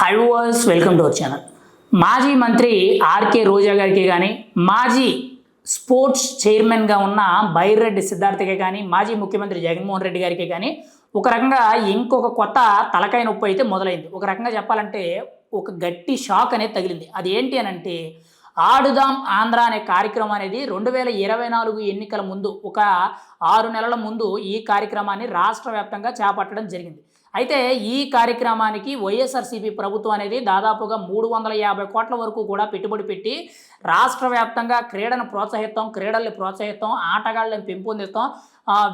High వాస్ welcome to our channel మాజీ మంత్రి ఆర్కే రోజా గారికి కానీ మాజీ స్పోర్ట్స్ చైర్మన్గా ఉన్న బైరెడ్డి సిద్ధార్థకి కానీ మాజీ ముఖ్యమంత్రి జగన్మోహన్ రెడ్డి గారికి కానీ ఒక రకంగా ఇంకొక కొత్త తలకాయ నొప్పి అయితే మొదలైంది. ఒక రకంగా చెప్పాలంటే ఒక గట్టి షాక్ అనేది తగిలింది. అది ఏంటి అని అంటే ఆడుదాం ఆంధ్ర అనే కార్యక్రమం అనేది రెండు వేల ఇరవై నాలుగు ఎన్నికల ముందు ఒక ఆరు నెలల ముందు ఈ కార్యక్రమాన్ని రాష్ట్ర వ్యాప్తంగా చేపట్టడం జరిగింది. అయితే ఈ కార్యక్రమానికి వైఎస్ఆర్సీపీ ప్రభుత్వం అనేది దాదాపుగా మూడు వందల యాభై కోట్ల వరకు కూడా పెట్టుబడి పెట్టి రాష్ట్ర వ్యాప్తంగా క్రీడను ప్రోత్సహిస్తాం క్రీడల్ని ప్రోత్సహిస్తాం ఆటగాళ్ళని పెంపొందిస్తాం.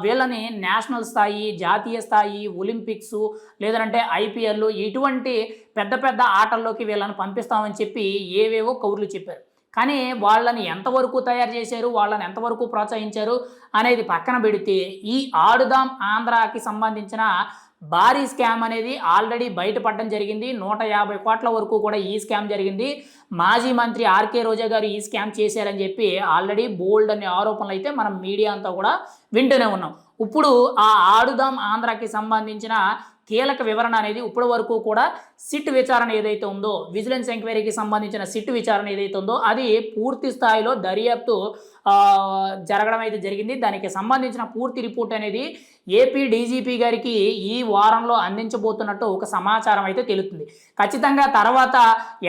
వీళ్ళని నేషనల్ స్థాయి జాతీయ స్థాయి ఒలింపిక్స్ లేదంటే ఐపీఎల్ ఇటువంటి పెద్ద పెద్ద ఆటల్లోకి వీళ్ళని పంపిస్తామని చెప్పి ఏవేవో కౌర్లు చెప్పారు. కానీ వాళ్ళని ఎంతవరకు తయారు చేశారు వాళ్ళని ఎంతవరకు ప్రోత్సహించారు అనేది పక్కన పెడితే ఈ ఆడుదాం ఆంధ్రాకి సంబంధించిన భారీ స్కామ్ అనేది ఆల్రెడీ బయటపడడం జరిగింది. నూట యాభై కోట్ల వరకు కూడా ఈ స్కామ్ జరిగింది. మాజీ మంత్రి ఆర్కే రోజా గారు ఈ స్కామ్ చేశారని చెప్పి ఆల్రెడీ బోల్డ్ అనే ఆరోపణలు అయితే మనం మీడియా అంతా కూడా వింటూనే ఉన్నాం. ఇప్పుడు ఆ ఆడుదాం ఆంధ్రాకి సంబంధించిన కీలక వివరణ అనేది ఇప్పటి వరకు కూడా సిట్ విచారణ ఏదైతే ఉందో విజిలెన్స్ ఎంక్వైరీకి సంబంధించిన సిట్ విచారణ ఏదైతే ఉందో అది పూర్తి స్థాయిలో దర్యాప్తు జరగడం అయితే జరిగింది. దానికి సంబంధించిన పూర్తి రిపోర్ట్ అనేది ఏపీ డీజీపీ గారికి ఈ వారంలో అందించబోతున్నట్టు ఒక సమాచారం అయితే తెలుస్తుంది. ఖచ్చితంగా తర్వాత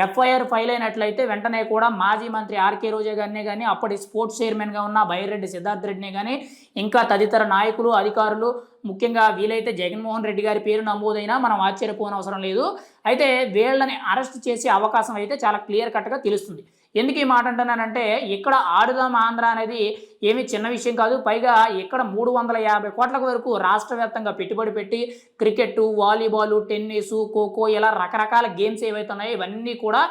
ఎఫ్ఐఆర్ ఫైల్ అయినట్లయితే వెంటనే కూడా మాజీ మంత్రి ఆర్కే రోజా గారినే కానీ అప్పటి స్పోర్ట్స్ చైర్మన్గా ఉన్న బైరెడ్డి సిద్ధార్థ్ రెడ్డినే కానీ ఇంకా తదితర నాయకులు అధికారులు ముఖ్యంగా వీలైతే జగన్మోహన్ రెడ్డి గారి పేరు నమోదైనా మనం ఆశ్చర్యపోనవసరం లేదు. అయితే వీళ్ళని అరెస్ట్ చేసే అవకాశం అయితే చాలా క్లియర్ కట్గా తెలుస్తుంది. ఎందుకు ఈ మాట అంటున్నానంటే ఇక్కడ ఆడుదాం ఆంధ్ర అనేది ఏమి చిన్న విషయం కాదు. పైగా ఇక్కడ మూడు వందల యాభై కోట్ల వరకు రాష్ట్ర వ్యాప్తంగా పెట్టుబడి పెట్టి క్రికెట్ వాలీబాల్ టెన్నిస్ ఖోఖో ఇలా రకరకాల గేమ్స్ ఏవైతే ఉన్నాయో ఇవన్నీ కూడా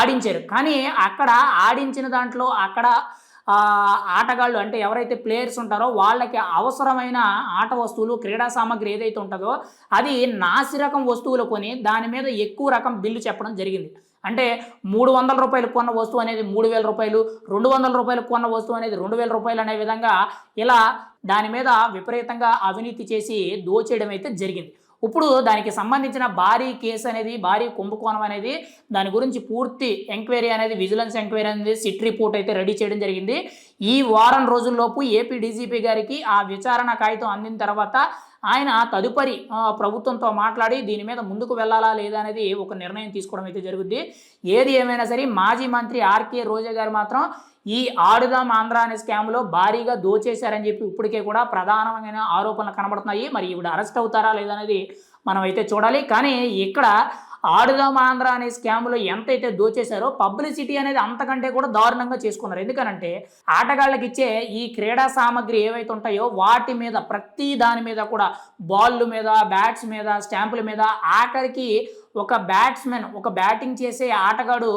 ఆడించారు. కానీ అక్కడ ఆడించిన దాంట్లో అక్కడ ఆటగాళ్ళు అంటే ఎవరైతే ప్లేయర్స్ ఉంటారో వాళ్ళకి అవసరమైన ఆట వస్తువులు క్రీడా సామాగ్రి ఏదైతే ఉంటుందో అది నాసి రకం వస్తువులు కొని దాని మీద ఎక్కువ రకం బిల్లు చెప్పడం జరిగింది. అంటే మూడు వందల రూపాయలు కొన్న వస్తువు అనేది మూడు వేల రూపాయలు రెండు వందల రూపాయలు కొన్న వస్తువు అనేది రెండు వేల రూపాయలు అనే విధంగా ఇలా దాని మీద విపరీతంగా అవినీతి చేసి దోచేయడం అయితే జరిగింది. ఇప్పుడు దానికి సంబంధించిన భారీ కేసు అనేది భారీ కుంభకోణం అనేది దాని గురించి పూర్తి ఎంక్వైరీ అనేది విజిలెన్స్ ఎంక్వైరీ అనేది సిట్ రిపోర్ట్ అయితే రెడీ చేయడం జరిగింది. ఈ వారం రోజుల్లోపు ఏపీ డీజీపీ గారికి ఆ విచారణ కాగితం అందిన తర్వాత ఆయన తదుపరి ప్రభుత్వంతో మాట్లాడి దీని మీద ముందుకు వెళ్ళాలా లేదా అనేది ఒక నిర్ణయం తీసుకోవడం అయితే జరుగుద్ది. ఏది ఏమైనా సరే మాజీ మంత్రి ఆర్కే రోజా గారు మాత్రం ఈ ఆడుదాం ఆంధ్ర అనే స్కామ్లో భారీగా దోచేశారని చెప్పి ఇప్పటికే కూడా ప్రధానమైన ఆరోపణలు కనబడుతున్నాయి. మరి ఈవిడ అరెస్ట్ అవుతారా లేదా అనేది మనం అయితే చూడాలి. కానీ ఇక్కడ ఆడుదాం ఆంధ్ర అనే స్కామ్లో ఎంతైతే దోచేశారో పబ్లిసిటీ అనేది అంతకంటే కూడా దారుణంగా చేసుకున్నారు. ఎందుకనంటే ఆటగాళ్ళకి ఇచ్చే ఈ క్రీడా సామాగ్రి ఏవైతే ఉంటాయో వాటి మీద ప్రతి దాని మీద కూడా బాళ్ళు మీద బ్యాట్స్ మీద స్టాంపుల మీద ఆఖరికి ఒక బ్యాట్స్మెన్ ఒక బ్యాటింగ్ చేసే ఆటగాడు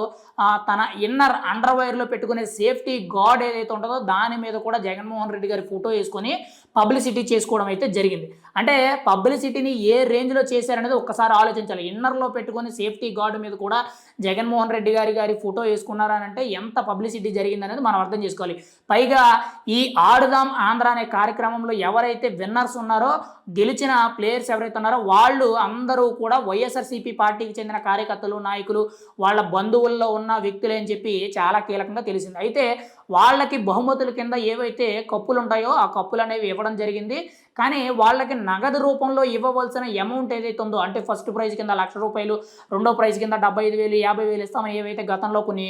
తన ఇన్నర్ అండర్ వైర్లో పెట్టుకునే సేఫ్టీ గార్డ్ ఏదైతే ఉంటుందో దాని మీద కూడా జగన్మోహన్ రెడ్డి గారి ఫోటో వేసుకొని పబ్లిసిటీ చేసుకోవడం అయితే జరిగింది. అంటే పబ్లిసిటీని ఏ రేంజ్లో చేశారనేది ఒక్కసారి ఆలోచించాలి. ఇన్నర్లో పెట్టుకుని సేఫ్టీ గార్డ్ మీద కూడా జగన్మోహన్ రెడ్డి గారి గారి ఫోటో వేసుకున్నారని అంటే ఎంత పబ్లిసిటీ జరిగిందనేది మనం అర్థం చేసుకోవాలి. పైగా ఈ ఆడుదాం ఆంధ్ర అనే కార్యక్రమంలో ఎవరైతే విన్నర్స్ ఉన్నారో గెలిచిన ప్లేయర్స్ ఎవరైతే ఉన్నారో వాళ్ళు అందరూ కూడా వైఎస్ఆర్సీపీ పార్టీకి చెందిన కార్యకర్తలు నాయకులు వాళ్ళ బంధువుల్లో ఉన్న వ్యక్తులే అని చెప్పి చాలా కీలకంగా తెలిసింది. అయితే వాళ్ళకి బహుమతుల కింద ఏవైతే కప్పులు ఉంటాయో ఆ కప్పులు అనేవి ఇవ్వడం జరిగింది. కానీ వాళ్ళకి నగదు రూపంలో ఇవ్వవలసిన అమౌంట్ ఏదైతే ఉందో అంటే ఫస్ట్ ప్రైజ్ కింద లక్ష రూపాయలు రెండో ప్రైజ్ కింద డెబ్బై ఐదు వేలు యాభై వేలు ఇస్తామని ఏవైతే గతంలో కొన్ని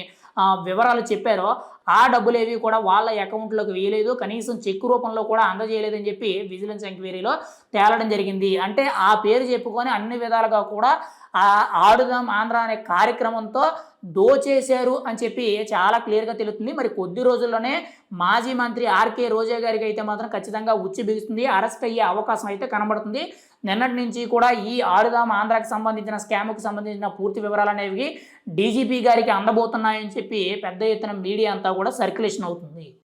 వివరాలు చెప్పారో ఆ డబ్బులు ఏవి కూడా వాళ్ళ అకౌంట్లోకి వేయలేదు. కనీసం చెక్ రూపంలో కూడా అందజేయలేదని చెప్పి విజిలెన్స్ ఎంక్వైరీలో తేలడం జరిగింది. అంటే ఆ పేరు చెప్పుకొని అన్ని విధాలుగా కూడా ఆ ఆడుదాం ఆంధ్ర అనే కార్యక్రమంతో దోచేశారు అని చెప్పి చాలా క్లియర్గా తెలుస్తుంది. మరి కొద్ది రోజుల్లోనే మాజీ మంత్రి ఆర్కే రోజా గారికి అయితే మాత్రం ఖచ్చితంగా ఉచ్చి బిగుస్తుంది. అరెస్ట్ అయ్యే అవకాశం అయితే కనబడుతుంది. నిన్నటి నుంచి కూడా ఈ ఆడుదాం ఆంధ్రాకి సంబంధించిన స్కామ్కు సంబంధించిన పూర్తి వివరాలు అనేవి డీజీపీ గారికి అందబోతున్నాయని చెప్పి పెద్ద ఎత్తున మీడియా అంతా కూడా సర్క్యులేషన్ అవుతుంది.